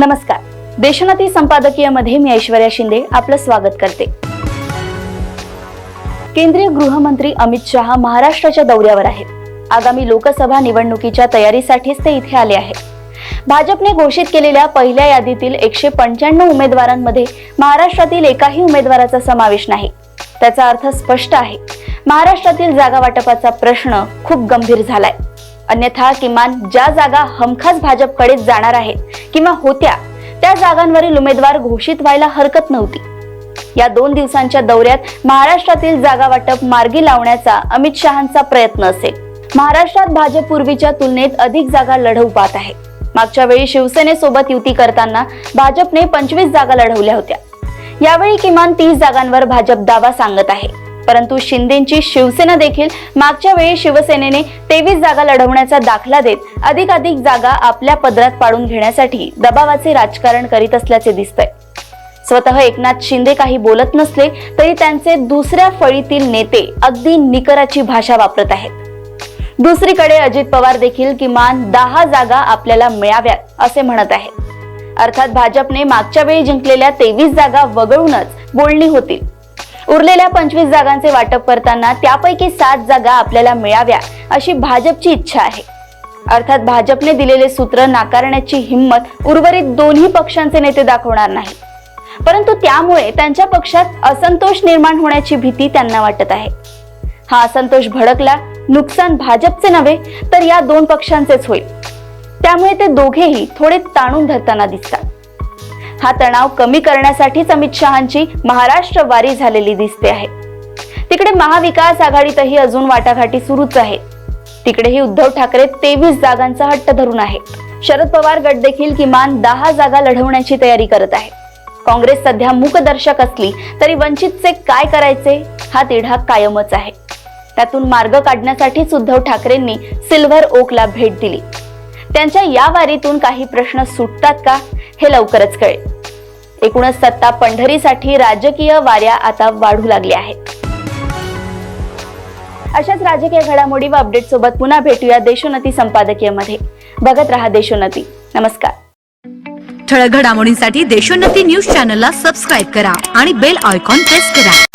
नमस्कार. देशोन्नती संपादकीयमध्ये मी ऐश्वर्या शिंदे आपलं स्वागत करते. केंद्रीय गृहमंत्री अमित शहा महाराष्ट्राच्या दौऱ्यावर आहेत. आगामी लोकसभा निवडणुकीच्या तयारीसाठीच ते इथे आले आहेत. भाजपने घोषित केलेल्या पहिल्या यादीतील एकशे पंच्याण्णव उमेदवारांमध्ये महाराष्ट्रातील एकाही उमेदवाराचा समावेश नाही. त्याचा अर्थ स्पष्ट आहे. महाराष्ट्रातील जागा वाटपाचा प्रश्न खूप गंभीर झालाय. अन्यथा किमान ज्या जागा हमखास भाजपकडेच जाणार आहेत किंवा होत्या त्या जागांवरील उमेदवार घोषित व्हायला हरकत नव्हती. या दोन दिवसांच्या दौऱ्यात महाराष्ट्रातील जागा वाटप मार्गी लावण्याचा अमित शहांचा प्रयत्न असेल. महाराष्ट्रात भाजप पूर्वीच्या तुलनेत अधिक जागा लढवू पाहत आहे. मागच्या वेळी शिवसेनेसोबत युती करताना भाजपने पंचवीस जागा लढवल्या होत्या. यावेळी किमान तीस जागांवर भाजप दावा सांगत आहे. परंतु शिंदेची शिवसेना देखील मागच्या वेळी शिवसेनेने तेवीस जागा लढवण्याचा दाखला देत अधिकाधिक जागा आपल्या पदरात पाडून घेण्यासाठी दबावाचे राजकारण करीत असल्याचे दिसतंय. स्वतः एकनाथ शिंदे काही बोलत नसले तरी त्यांचे दुसऱ्या फळीतील नेते अगदी निकराची भाषा वापरत आहेत. दुसरीकडे अजित पवार देखील किमान दहा जागा आपल्याला मिळाव्यात असे म्हणत आहेत. अर्थात भाजपने मागच्या वेळी जिंकलेल्या तेवीस जागा वगळूनच बोलणी होतील. उरलेल्या पंचवीस जागांचे वाटप करताना त्यापैकी सात जागा आपल्याला मिळाव्या अशी भाजपची इच्छा आहे. अर्थात भाजपने दिलेले सूत्र नाकारण्याची हिंमत उर्वरित दोन्ही पक्षांचे नेते दाखवणार नाही. परंतु त्यामुळे त्यांच्या पक्षात असंतोष निर्माण होण्याची भीती त्यांना वाटत आहे. हा असंतोष भडकला नुकसान भाजपचे नव्हे तर या दोन पक्षांचेच होईल. त्यामुळे ते दोघेही थोडे ताणून धरताना दिसतात. हा तणाव कमी करण्यासाठीच अमित शहांची महाराष्ट्र वारी झालेली दिसते आहे. तिकडे महाविकास आघाडीतही अजून वाटाघाटी सुरूच आहे तिकडेही उद्धव ठाकरे तेवीस जागांचा हट्ट धरून आहेत. शरद पवार गट देखील किमान दहा जागा लढवण्याची तयारी करत आहे काँग्रेस सध्या मूकदर्शक असली तरी वंचितचे काय करायचे हा तिढा कायमच आहे. त्यातून मार्ग काढण्यासाठीच उद्धव ठाकरेंनी सिल्व्हर ओकला भेट दिली. त्यांच्या या वारीतून काही प्रश्न सुटतात का? हे लवकरच कळेल. एकूणच सत्ता पंढरीसाठी राजकीय वाऱ्या आता वाढू लागल्या आहेत. अशाच राजकीय घडामोडी व अपडेट सोबत पुन्हा भेटूया देशोन्नती संपादकीयमध्ये बघत रहा देशोन्नती. नमस्कार. ठळक घडामोडींसाठी देशोन्नती न्यूज चॅनलला सबस्क्राईब करा आणि बेल आयकॉन प्रेस करा.